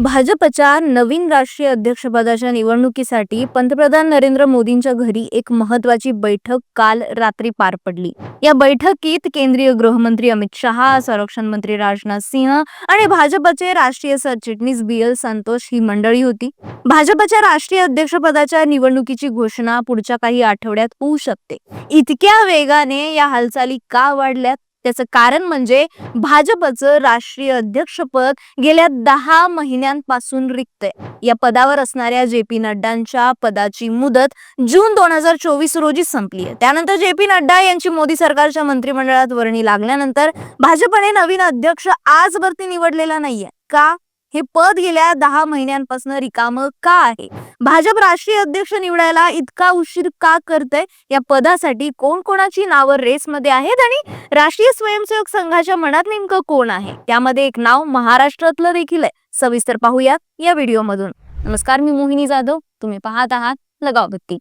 भाजपच्या नवीन राष्ट्रीय अध्यक्षपदाच्या निवडणुकीसाठी पंतप्रधान नरेंद्र मोदींच्या घरी एक महत्वाची बैठक काल रात्री पार पडली. या बैठकीत केंद्रीय गृहमंत्री अमित शहा संरक्षण मंत्री राजनाथ सिंह आणि भाजपचे राष्ट्रीय सरचिटणीस बी एल संतोष ही मंडळी होती. भाजपच्या राष्ट्रीय अध्यक्षपदाच्या निवडणुकीची घोषणा पुढच्या काही आठवड्यात होऊ शकते. इतक्या वेगाने या हालचाली का वाढल्यात? त्याचं कारण म्हणजे भाजपचं राष्ट्रीय अध्यक्षपद गेल्या दहा महिन्यांपासून रिक्त आहे या पदावर असणाऱ्या जे पी नड्डांच्या पदाची मुदत जून दोन हजार चोवीस रोजी संपली आहे. त्यानंतर जे पी नड्डा यांची मोदी सरकारच्या मंत्रिमंडळात वर्णी लागल्यानंतर भाजपने नवीन अध्यक्ष आजवरती निवडलेला नाहीये. का? हे पद गेल्या दहा महिन्यांपासून रिकामं का आहे? भाजप राष्ट्रीय अध्यक्ष निवडायला इतका उशीर का करतय? या पदासाठी कोण कोणाची नावं रेसमध्ये आहेत? आणि राष्ट्रीय स्वयंसेवक संघाच्या मनात नेमकं कोण आहे? त्यामध्ये एक नाव महाराष्ट्रातलं देखील आहे. सविस्तर पाहूयात या व्हिडिओमधून. नमस्कार मी मोहिनी जाधव. तुम्ही पाहत आहात लगाव बत्ती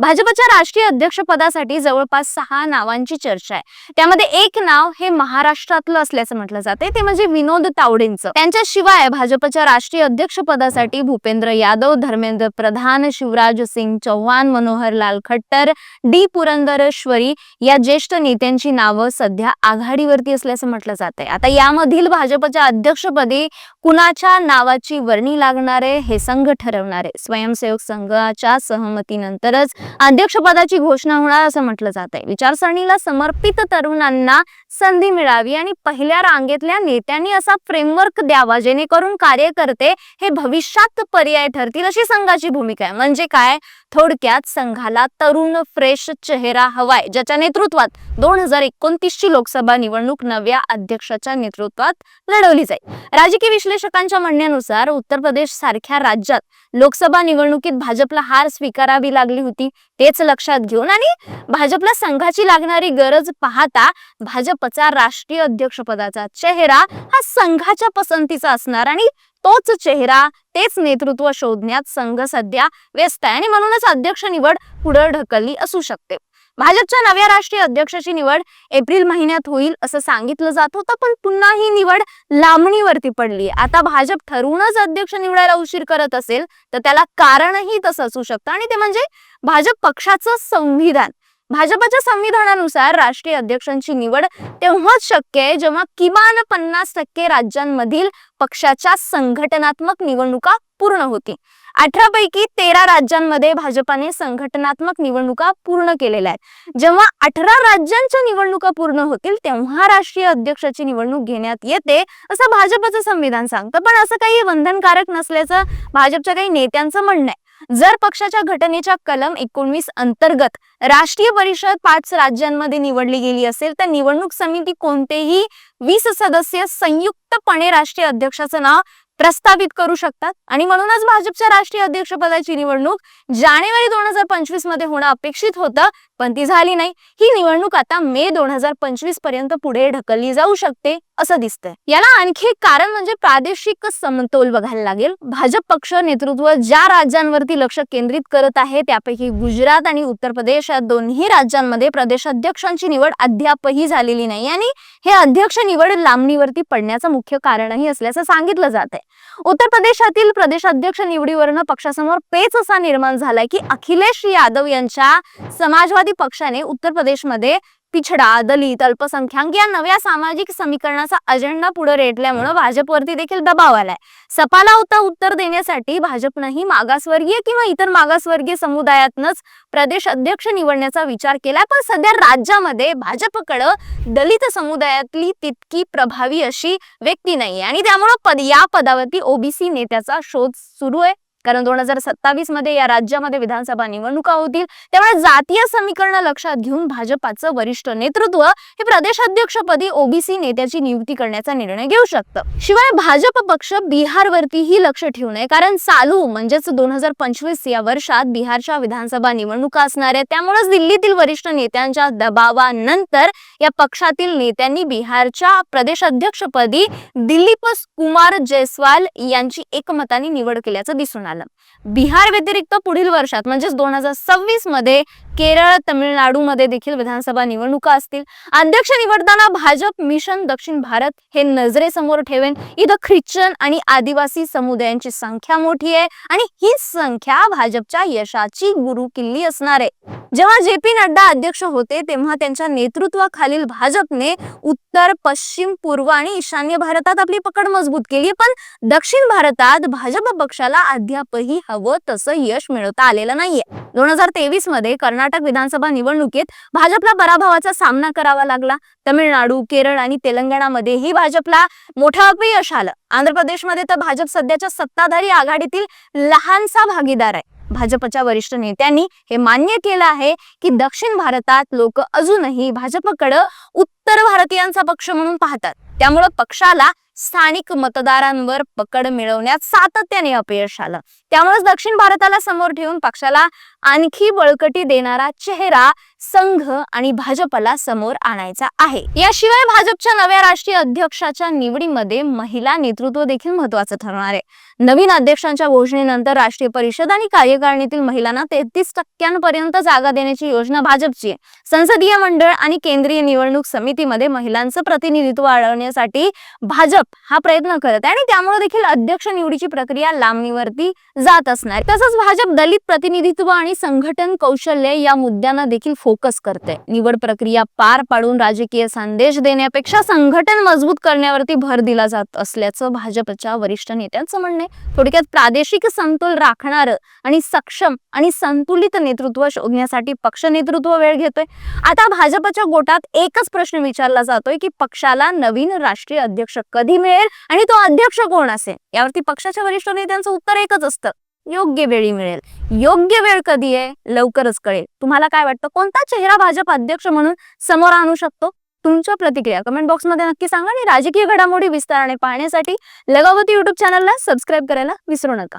भाजपच्या राष्ट्रीय अध्यक्षपदासाठी जवळपास सहा नावांची चर्चा आहे. त्यामध्ये एक नाव हे महाराष्ट्रातलं असल्याचं म्हटलं जाते ते म्हणजे विनोद तावडेंचं. त्यांच्याशिवाय भाजपच्या राष्ट्रीय अध्यक्षपदासाठी भूपेंद्र यादव धर्मेंद्र प्रधान शिवराज सिंग चौहान मनोहर लाल खट्टर डी पुरंदरेश्वरी या ज्येष्ठ नेत्यांची नावं सध्या आघाडीवरती असल्याचं म्हटलं जात आहे आता यामधील भाजपच्या अध्यक्षपदी कुणाच्या नावाची वर्णी लागणार आहे हे संघ ठरवणार आहे. स्वयंसेवक संघाच्या सहमतीनंतरच अध्यक्षपदाची घोषणा होणार असं म्हटलं जात आहे विचारसरणीला समर्पित तरुणांना संधी मिळावी आणि पहिल्या रांगेतल्या नेत्यांनी असा फ्रेमवर्क द्यावा जेणेकरून कार्यकर्ते हे भविष्यात पर्याय ठरतील अशी संघाची भूमिका आहे. म्हणजे काय? थोडक्यात संघाला तरुण फ्रेश चेहरा हवाय ज्याच्या नेतृत्वात दोन हजार एकोणतीसची लोकसभा निवडणूक नव्या अध्यक्षाच्या नेतृत्वात लढवली जाईल. राजकीय विश्लेषकांच्या म्हणण्यानुसार उत्तर प्रदेश सारख्या राज्यात लोकसभा निवडणुकीत भाजपला हार स्वीकारावी लागली होती तेच लक्षात घेऊन आणि भाजपला संघाची लागणारी गरज पाहता भाजप भाजपचा राष्ट्रीय अध्यक्षपदाचा चेहरा हा संघाच्या पसंतीचा असणार आणि तोच चेहरा तेच नेतृत्व शोधण्यात संघ सध्या व्यस्त आहे आणि म्हणूनच अध्यक्ष निवड पुढे ढकलली असू शकते. भाजपच्या नव्या राष्ट्रीय अध्यक्षाची निवड एप्रिल महिन्यात होईल असं सांगितलं जात होतं पण पुन्हा ही निवड लांबणीवरती पडली. आता भाजप ठरवूनच अध्यक्ष निवडायला उशीर करत असेल तर त्याला कारणही तसं असू शकतं आणि ते म्हणजे भाजप पक्षाचं संविधान. भाजपच्या संविधानानुसार राष्ट्रीय अध्यक्षांची निवड तेव्हाच शक्य आहे जेव्हा किमान पन्नास टक्के राज्यांमधील पक्षाच्या संघटनात्मक निवडणुका पूर्ण होती अठरा पैकी तेरा राज्यांमध्ये भाजपाने संघटनात्मक निवडणुका पूर्ण केलेल्या आहेत. जेव्हा अठरा राज्यांच्या निवडणुका पूर्ण होतील तेव्हा राष्ट्रीय अध्यक्षाची निवडणूक घेण्यात येते असं भाजपचं संविधान सांगतं. पण असं काही बंधनकारक नसल्याचं भाजपच्या काही नेत्यांचं म्हणणं आहे. जर पक्षाच्या घटनेच्या कलम एकोणवीस अंतर्गत राष्ट्रीय परिषद पाच राज्यांमध्ये निवडली गेली असेल तर निवडणूक समिती कोणतेही वीस सदस्य संयुक्तपणे राष्ट्रीय अध्यक्षाचं नाव प्रस्तावित करू शकतात. आणि म्हणूनच भाजपच्या राष्ट्रीय अध्यक्षपदाची निवडणूक जानेवारी दोन हजार पंचवीसमध्ये होणं अपेक्षित होतं पण ती झाली नाही. ही निवडणूक आता मे दोन हजार पंचवीसपर्यंत पुढे ढकलली जाऊ शकते. असं दिसतंय. याला आणखी एक कारण म्हणजे प्रादेशिक समतोल बघायला लागेल. भाजप पक्ष नेतृत्व ज्या राज्यांवरती लक्ष केंद्रित करत आहे त्यापैकी गुजरात आणि उत्तर प्रदेश या दोन्ही राज्यांमध्ये प्रदेशाध्यक्षांची निवड अद्यापही झालेली नाही आणि हे अध्यक्ष निवड लांबणीवरती पडण्याचं मुख्य कारणही असल्याचं सांगितलं जात आहे. उत्तर प्रदेशातील प्रदेशाध्यक्ष निवडीवरनं पक्षासमोर पेच असा निर्माण झालाय की अखिलेश यादव यांच्या समाजवादी पक्षाने उत्तर प्रदेशमध्ये पिछडा दलित अल्पसंख्याक या नव्या सामाजिक समीकरणाचा अजेंडा पुढे रेटल्यामुळे भाजपवरती देखील दबाव आलाय. सपाला होता उत्तर देण्यासाठी भाजपनंही मागासवर्गीय किंवा इतर मागासवर्गीय समुदायातनच प्रदेश अध्यक्ष निवडण्याचा विचार केलाय. पण सध्या राज्यामध्ये भाजपकडं दलित समुदायातली तितकी प्रभावी अशी व्यक्ती नाहीये. आणि त्यामुळं पद या पदावरती ओबीसी नेत्याचा शोध सुरू आहे. कारण दोन हजार सत्तावीसमध्ये या राज्यामध्ये विधानसभा निवडणुका होतील त्यामुळे जातीय समीकरण लक्षात घेऊन भाजपाचं वरिष्ठ नेतृत्व हे प्रदेशाध्यक्षपदी ओबीसी नेत्याची नियुक्ती करण्याचा निर्णय घेऊ शकतं. शिवाय भाजप पक्ष बिहारवरतीही लक्ष ठेवू नये कारण चालू म्हणजेच दोन हजार पंचवीस या वर्षात बिहारच्या विधानसभा निवडणुका असणार आहेत. त्यामुळेच दिल्लीतील वरिष्ठ नेत्यांच्या दबावानंतर या पक्षातील नेत्यांनी बिहारच्या प्रदेशाध्यक्षपदी दिलीप कुमार जयस्वाल यांची एकमताने निवड केल्याचं दिसून आलं. बिहार व्यतिरिक्त पुढील वर्षात म्हणजेच दोन हजार सव्वीसमध्ये केरळ तमिळनाडूमध्ये देखील विधानसभा निवडणुका असतील. अध्यक्ष निवडताना भाजप मिशन दक्षिण भारत हे नजरेसमोर ठेवेन. इथं ख्रिश्चन आणि आदिवासी समुदायांची संख्या मोठी आहे आणि ही संख्या भाजपच्या यशाची गुरु किल्ली असणार आहे. जेव्हा जे पी नड्डा अध्यक्ष होते तेव्हा त्यांच्या नेतृत्वाखालील भाजपने उत्तर पश्चिम पूर्व आणि ईशान्य भारतात आपली पकड मजबूत केली पण दक्षिण भारतात भाजप पक्षाला अद्यापही हवं तसं यश मिळवता आलेलं नाहीये. दोन हजार तेवीसमध्ये कर्नाटक विधानसभा निवडणुकीत भाजपला पराभवाचा सामना करावा लागला. तमिळनाडू केरळ आणि तेलंगणामध्येही भाजपला मोठं अपयश आलं. आंध्र प्रदेशमध्ये तर भाजप सध्याच्या सत्ताधारी आघाडीतील लहानसा भागीदार आहे. भाजपच्या वरिष्ठ नेत्यांनी हे मान्य केलं आहे की दक्षिण भारतात लोक अजूनही भाजपकडं उत्तर भारतीयांचा पक्ष म्हणून पाहतात. त्यामुळं पक्षाला स्थानिक मतदारांवर पकड मिळवण्यात सातत्याने अपयश आलं. त्यामुळेच दक्षिण भारताला समोर ठेवून पक्षाला आणखी बळकटी देणारा चेहरा संघ आणि भाजपला समोर आणायचा आहे. याशिवाय भाजपच्या नव्या राष्ट्रीय अध्यक्षाच्या निवडीमध्ये महिला नेतृत्व देखील महत्वाचं ठरणार आहे. नवीन अध्यक्षांच्या घोषणेनंतर राष्ट्रीय परिषद आणि कार्यकारिणीतील महिलांना तेहतीस टक्क्यांपर्यंत जागा देण्याची योजना भाजपची आहे. संसदीय मंडळ आणि केंद्रीय निवडणूक समितीमध्ये महिलांचं प्रतिनिधित्व वाढवण्यासाठी भाजप हा प्रयत्न करत आहे आणि त्यामुळे देखील अध्यक्ष निवडीची प्रक्रिया लांबणीवरती जात असणार तसंच भाजप दलित प्रतिनिधित्व आणि संघटन कौशल्य या मुद्द्यांना देखील फोकस करते. निवड प्रक्रिया पार पाडून राजकीय संदेश देण्यापेक्षा संघटन मजबूत करण्यावरती भर दिला जात असल्याचं भाजपच्या वरिष्ठ नेत्यांचं म्हणणं थोडक्यात प्रादेशिक समतोल राखणारं आणि सक्षम आणि संतुलित नेतृत्व शोधण्यासाठी पक्ष नेतृत्व वेळ घेतोय. आता भाजपच्या गोटात एकच प्रश्न विचारला जातोय की पक्षाला नवीन राष्ट्रीय अध्यक्ष कधी मिळेल आणि तो अध्यक्ष कोण असेल? यावरती पक्षाच्या वरिष्ठ नेत्यांचं उत्तर एकच असतं. योग्य वेळी मिळेल. योग्य वेळ कधी आहे? लवकरच कळेल. तुम्हाला काय वाटतं? कोणता चेहरा भाजप अध्यक्ष म्हणून समोर आणू शकतो? तुमच्या प्रतिक्रिया कमेंट बॉक्समध्ये नक्की सांगा आणि राजकीय घडामोडी विस्ताराने पाहण्यासाठी लगावती युट्यूब चॅनलला सबस्क्राईब करायला विसरू नका.